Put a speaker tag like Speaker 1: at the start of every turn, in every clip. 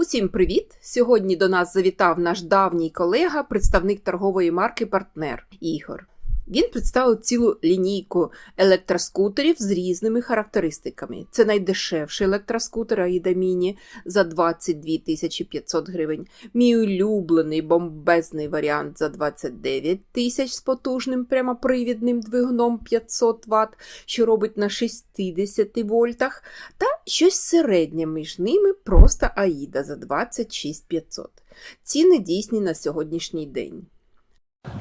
Speaker 1: Усім привіт! Сьогодні до нас завітав наш давній колега, представник торгової марки Партнер Ігор. Він представив цілу лінійку електроскутерів з різними характеристиками. Це найдешевший електроскутер Aida Mini за 22 тисячі 500 гривень. Мій улюблений бомбезний варіант за 29 тисяч з потужним прямопривідним двигуном 500 Вт, що робить на 60 вольтах, та щось середнє між ними просто Аїда за 26 500. Ціни дійсні на сьогоднішній день.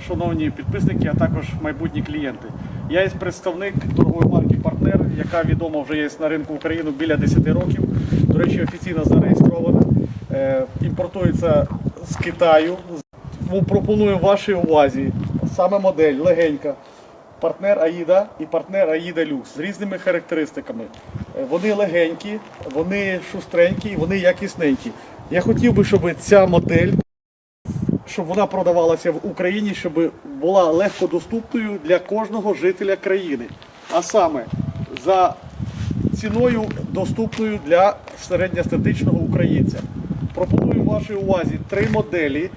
Speaker 2: Шановні підписники, а також майбутні клієнти. Я є представник торгової марки Партнер, яка відома вже є на ринку України біля 10 років. До речі, офіційно зареєстрована. Е, Імпортується з Китаю. Пропоную вашій увазі саме модель легенька. Партнер Аїда і партнер Аїда Люкс з різними характеристиками. Е, Вони легенькі, вони шустренькі, вони якісненькі. Я хотів би, щоб ця модель щоб вона продавалася в Україні, щоб була легко доступною для кожного жителя країни. А саме за ціною доступною для середньостатичного українця. Пропоную вашій увазі три моделі,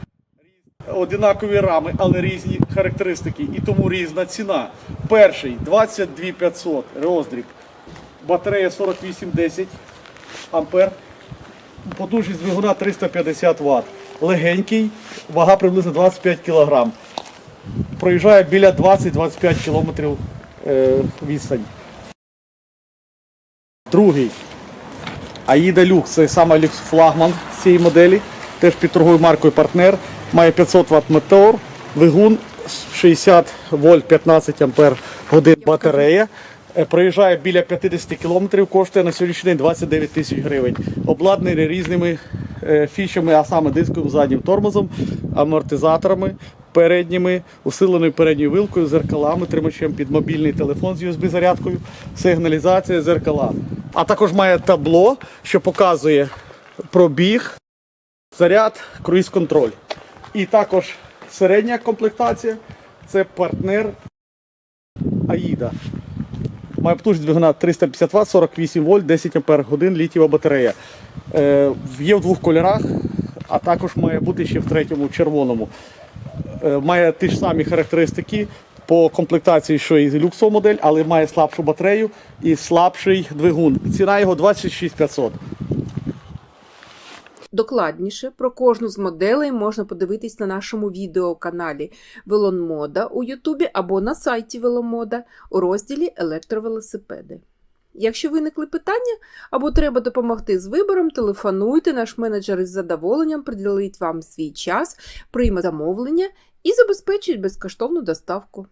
Speaker 2: одинакові рами, але різні характеристики, і тому різна ціна. Перший 22500 роздріб, батарея 4810 ампер, потужність двигуна 350 Вт. Легенький, вага приблизно 25 кг. Проїжджає біля 20-25 км е, відстань. Другий. Аїда Люкс, це саме люкс флагман цієї моделі. Теж під торговою маркою партнер. Має 500 Вт мотор, двигун 60 вольт 15 ампер годин батарея. Е, Проїжджає біля 50 км, коштує на сьогоднішній день 29 тисяч гривень. Обладнаний різними фішами, а саме дисковим заднім тормозом, амортизаторами передніми, усиленою передньою вилкою, зеркалами, тримачем під мобільний телефон з USB-зарядкою, сигналізація, зеркала. А також має табло, що показує пробіг, заряд, круїз-контроль. І також середня комплектація це партнер Аїда. Має потужність двигуна 350 Вт, 48 вольт, 10 ампер годин, літіва батарея. Е, є в двох кольорах, а також має бути ще в третьому червоному. Е, має ті ж самі характеристики по комплектації, що і люксова модель, але має слабшу батарею і слабший двигун. Ціна його 26 500.
Speaker 1: Докладніше про кожну з моделей можна подивитись на нашому відеоканалі Велонмода у Ютубі або на сайті Веломода у розділі Електровелосипеди. Якщо виникли питання або треба допомогти з вибором, телефонуйте, наш менеджер із задоволенням приділить вам свій час, прийме замовлення і забезпечить безкоштовну доставку.